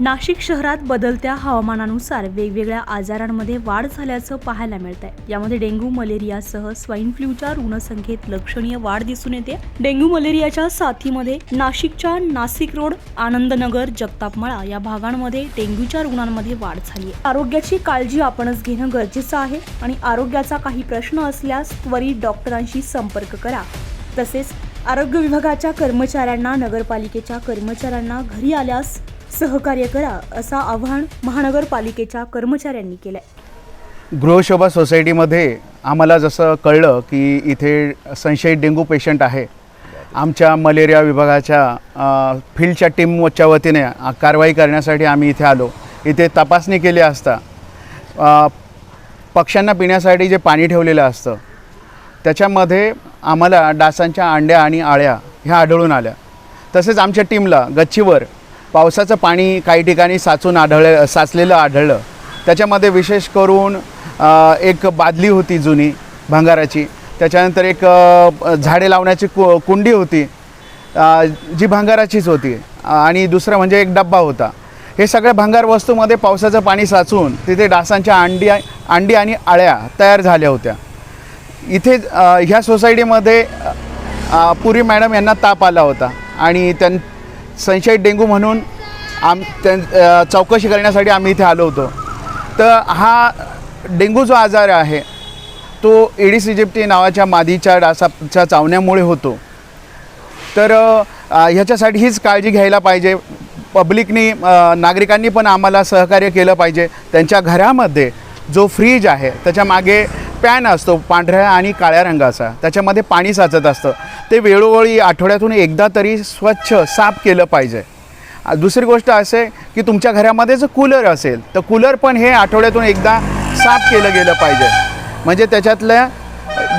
नाशिक शहरात बदलत्या हवामानानुसार वेगवेगळ्या आजारांमध्ये वाढ झाल्याचं पाहायला मिळत आहे यामध्ये डेंग्यू मलेरियासह स्वाईन फ्लूच्या रुग्णसंख्येत लक्षणीय वाढ दिसून येते. डेंग्यू मलेरियाच्या साथीमध्ये नाशिकच्या नाशिक रोड आनंदनगर जगतापमळा या भागांमध्ये डेंग्यूच्या रुग्णांमध्ये वाढ झाली आहे आरोग्याची काळजी आपणच घेणं गरजेचं आहे आणि आरोग्याचा काही प्रश्न असल्यास त्वरित डॉक्टरांशी संपर्क करा. तसेच आरोग्य विभागाच्या कर्मचाऱ्यांना नगरपालिकेच्या कर्मचाऱ्यांना घरी आल्यास सहकार्य करा असं आवाहन महानगरपालिकेच्या कर्मचाऱ्यांनी केलंय. गृहशोभा सोसायटीमध्ये आम्हाला जसं कळलं की इथे संशयित डेंग्यू पेशंट आहे. आमच्या मलेरिया विभागाच्या फील्डच्या टीमच्या वतीने कारवाई करण्यासाठी आम्ही इथे आलो. इथे तपासणी केली असता पक्ष्यांना पिण्यासाठी जे पाणी ठेवलेलं असतं त्याच्यामध्ये आम्हाला डासांच्या अंड्या आणि आळ्या ह्या आढळून आल्या. तसेच आमच्या टीमला गच्चीवर पावसाचं पाणी काही ठिकाणी साचून आढळ साचलेलं आढळलं. त्याच्यामध्ये विशेष करून एक बादली होती जुनी भंगाराची. त्याच्यानंतर एक झाडे लावण्याची कु कुंडी होती. जी भंगाराचीच होती. आणि दुसरं म्हणजे एक डब्बा होता. हे सगळ्या भंगार वस्तूमध्ये पावसाचं पाणी साचून तिथे डासांच्या अंडी अंडी आणि आळ्या तयार झाल्या होत्या. इथे ह्या सोसायटीमध्ये पुरी मॅडम यांना ताप आला होता. आणि त्यां संशयित डेंगू म्हणून आम त्यां चौकशी करण्यासाठी आम्ही इथे आलो होतो. तर हा डेंगू जो आजार आहे तो एडिस इजिप्टी नावाच्या मादीच्या डासाच्या चावण्यामुळे होतो. तर ह्याच्यासाठी हीच काळजी घ्यायला पाहिजे. पब्लिकनी नागरिकांनी पण आम्हाला सहकार्य केलं पाहिजे. त्यांच्या घरामध्ये जो फ्रीज आहे त्याच्यामागे पॅन असतो पांढऱ्या आणि काळ्या रंगाचा. त्याच्यामध्ये पाणी साचत असतं. ते वेळोवेळी आठवड्यातून एकदा तरी स्वच्छ साफ केलं पाहिजे. दुसरी गोष्ट असे की तुमच्या घरामध्ये जर कूलर असेल तर कूलर पण हे आठवड्यातून एकदा साफ केलं गेलं पाहिजे. म्हणजे त्याच्यातल्या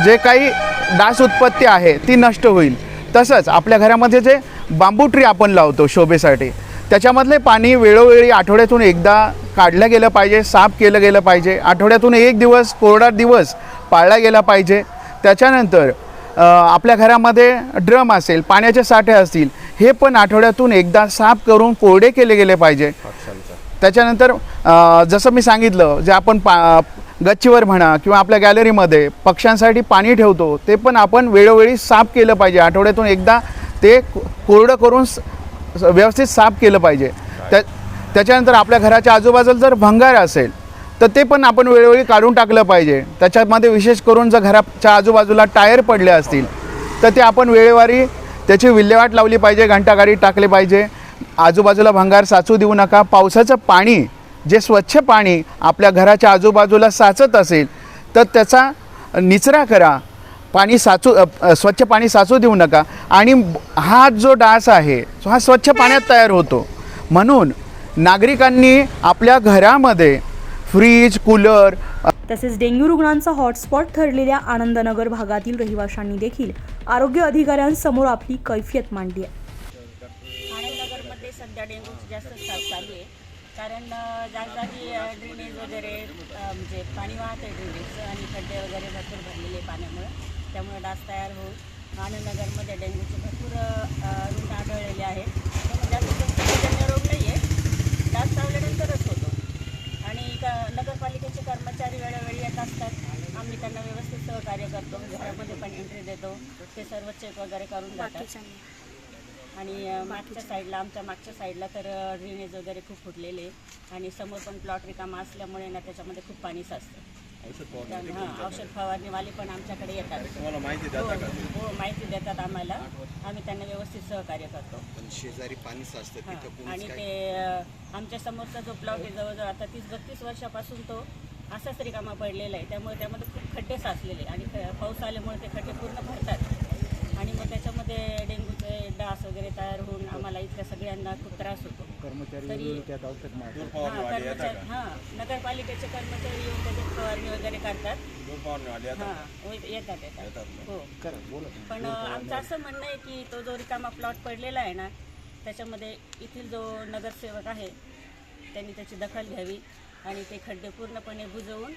जे काही डास उत्पत्ती आहे ती नष्ट होईल. तसंच आपल्या घरामध्ये जे बांबू ट्री आपण लावतो शोभेसाठी त्याच्यामधले पाणी वेळोवेळी आठवड्यातून एकदा काढलं गेलं पाहिजे साफ केलं गेलं पाहिजे. आठवड्यातून एक दिवस कोरडा दिवस पाळला गेला पाहिजे. त्याच्यानंतर आपल्या घरामध्ये ड्रम असेल पाण्याचे साठे असतील हे पण आठवड्यातून एकदा साफ करून कोरडे केले गेले पाहिजे. त्याच्यानंतर जसं मी सांगितलं जे आपण पा गच्चीवर म्हणा किंवा आपल्या गॅलरीमध्ये पक्ष्यांसाठी पाणी ठेवतो ते पण आपण वेळोवेळी साफ केलं पाहिजे. आठवड्यातून एकदा ते कोरडं करून व्यवस्थित साफ केलं पाहिजे. त्या त्याच्यानंतर आपल्या घराच्या आजूबाजूला जर भंगार असेल तर ते पण आपण वेळोवेळी काढून टाकलं पाहिजे. त्याच्यामध्ये विशेष करून जर घराच्या आजूबाजूला टायर पडले असतील तर ते आपण वेळेवारी त्याची विल्हेवाट लावली पाहिजे घंटागाडी टाकले पाहिजे. आजूबाजूला भंगार साचू देऊ नका. पावसाचं पाणी जे स्वच्छ पाणी आपल्या घराच्या आजूबाजूला साचत असेल तर त्याचा निचरा करा. पाणी साचू स्वच्छ पाणी साचू देऊ नका. आणि हा जो डास आहे तो हा स्वच्छ पाण्यात तयार होतो. म्हणून नागरिकांनी आपल्या घरामध्ये फ्रीज कूलर तसेच डेंग्यू रुग्णांचा हॉटस्पॉट ठरलेल्या आनंदनगर भागातील रहिवाशांनी देखील आरोग्य अधिकाऱ्यांसमोर आपली कैफियत मांडली आहे. आनंदनगरमध्ये सध्या डेंग्यूची जास्त साथ चालू आहे. कारण जागजागी ड्रेनेज वगैरे म्हणजे पाणी वाहतं आहे ड्रेनेजचं आणि खड्डे वगैरे भरपूर भरलेले पाण्यामुळे. त्यामुळे डास तयार होऊन आनंदनगरमध्ये डेंग्यूचे भरपूर रुग्ण आढळलेले आहेत. पण जास्त रोग नाही आहे डास चावल्यानंतरच होतो. आणि क नगरपालिकेचे कर्मचारी वेळोवेळी येत असतात. आम्ही त्यांना व्यवस्थित सहकार्य करतो. घरामध्ये पण एंट्री देतो. ते सर्व चेक वगैरे करून जातात आणि मागच्या साईडला आमच्या मागच्या साईडला तर ड्रेनेज वगैरे खूप फुटलेले. आणि समोर पण प्लॉट रिकामा असल्यामुळे ना त्याच्यामध्ये खूप पाणी साचतं. हां औषध फवारणीवाले पण आमच्याकडे येतात. तुम्हाला माहिती हो देता का? हो, माहिती देतात आम्हाला. आम्ही त्यांना व्यवस्थित सहकार्य करतो. पण शेजारी पाणी साचतं हां तिथं आणि ते अ, आमच्या समोरचा जो प्लॉट आहे जवळजवळ आता तीस बत्तीस वर्षापासून तो असाच रिकामा पडलेला आहे. त्यामुळे त्यामध्ये खूप खड्डे साचलेले आणि ख- पाऊस आल्यामुळे ते खड्डे पूर्ण भरतात. आणि मग त्याच्यामध्ये डेंग्यूचे डास वगैरे तयार होऊन आम्हाला इथल्या सगळ्यांना खूप त्रास होतो. कर्मचारी हां नगरपालिकेचे कर्मचारी येऊन त्याच्यात फवारणी वगैरे करतात. हां हो, येतात येतात. हो. पण आमचं असं म्हणणं आहे की तो जो रिकामा प्लॉट पडलेला आहे ना त्याच्यामध्ये येथील जो नगरसेवक आहे त्यांनी त्याची दखल घ्यावी आणि ते खड्डे पूर्णपणे बुजवून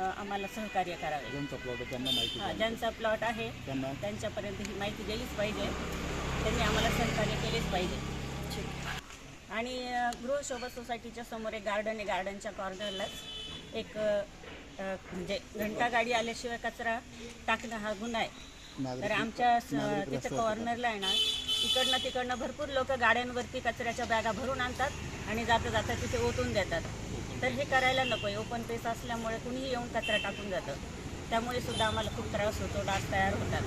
आम्हाला सहकार्य करावे. ज्यांचा प्लॉट आहे? त्यांना माहिती हा, ज्यांचा प्लॉट आहे त्यांना? त्यांच्यापर्यंत ही माहिती गेलीच पाहिजे. त्यांनी आम्हाला सहकार्य केलेच पाहिजे. आणि अ, गृहशोभा सोसायटीच्या समोर एक गार्डन आहे गार्डनच्या कॉर्नरलाच एक अ, अ, म्हणजे घंटा गाडी आल्याशिवाय कचरा टाकणं हा गुन्हा आहे. तर आमच्या स- तिथे कॉर्नरला आहे ना इकडनं तिकडनं भरपूर लोक गाड्यांवरती कचऱ्याच्या बॅगा भरून आणतात आणि जाता जाता तिथे ओतून देतात. तर हे करायला नको आहे ओपन पेस असल्यामुळे कुणीही येऊन कचरा टाकून जातं. त्यामुळे सुद्धा आम्हाला खूप त्रास होतो डास तयार होतात.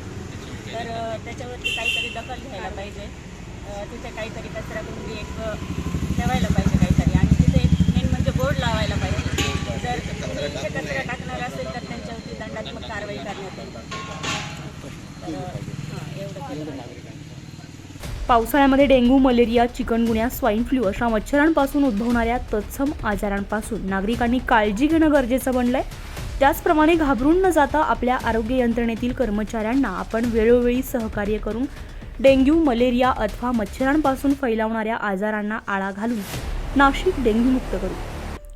तर त्याच्यावरती काहीतरी दखल घ्यायला पाहिजे. तिथे काहीतरी कचरा कुंडी एक ठेवायला पाहिजे काहीतरी. आणि तिथे एक मेन म्हणजे बोर्ड लावायला पाहिजे. जर तिथे कचरा टाकणार असेल तर त्यांच्यावरती दंडात्मक कारवाई करण्यात येईल. तर हां एवढं. पावसाळ्यामध्ये dengue malaria chikungunya swine flu अशा मच्छरांपासून उद्भवणाऱ्या तत्सम आजारांपासून नागरिकांनी काळजी घेणं गरजेचं बनलंय. त्याचप्रमाणे घाबरून न जाता आपल्या आरोग्य यंत्रणेतील कर्मचाऱ्यांना आपण वेळोवेळी सहकार्य करून डेंग्यू मलेरिया अथवा मच्छरांपासून फैलावणाऱ्या आजारांना आळा घालून नाशिक डेंग्यूमुक्त करू.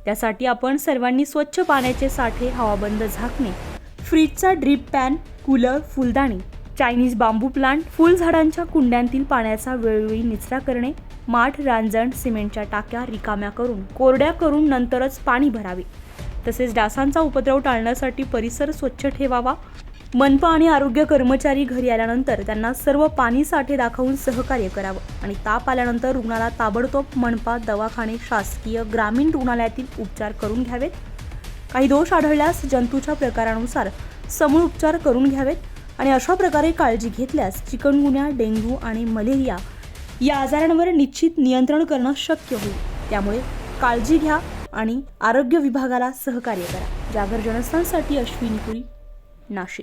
त्यासाठी आपण सर्वांनी स्वच्छ पाण्याचे साठे हवाबंद झाकणे फ्रीजचा ड्रीप पॅन कूलर फुलदाणी चायनीज बांबू प्लांट फुलझाडांच्या कुंड्यांतील पाण्याचा वेळोवेळी निचरा करणे माठ रांजण सिमेंटच्या टाक्या रिकाम्या करून कोरड्या करून नंतरच पाणी भरावे. तसेच डासांचा उपद्रव टाळण्यासाठी परिसर स्वच्छ ठेवावा. मनपा आणि आरोग्य कर्मचारी घरी आल्यानंतर त्यांना सर्व पाणी साठे दाखवून सहकार्य करावं आणि ताप आल्यानंतर रुग्णाला ताबडतोब मनपा दवाखाने शासकीय ग्रामीण रुग्णालयातील उपचार करून घ्यावेत. काही दोष आढळल्यास जंतूच्या प्रकारानुसार समूळ उपचार करून घ्यावेत. आणि अशा प्रकारे काळजी घेतल्यास चिकनगुन्या डेंग्यू आणि मलेरिया या आजारांवर निश्चित नियंत्रण करणं शक्य होईल. त्यामुळे काळजी घ्या आणि आरोग्य विभागाला सहकार्य करा. जागर जनस्थानसाठी अश्विनी पुरी नाशिक.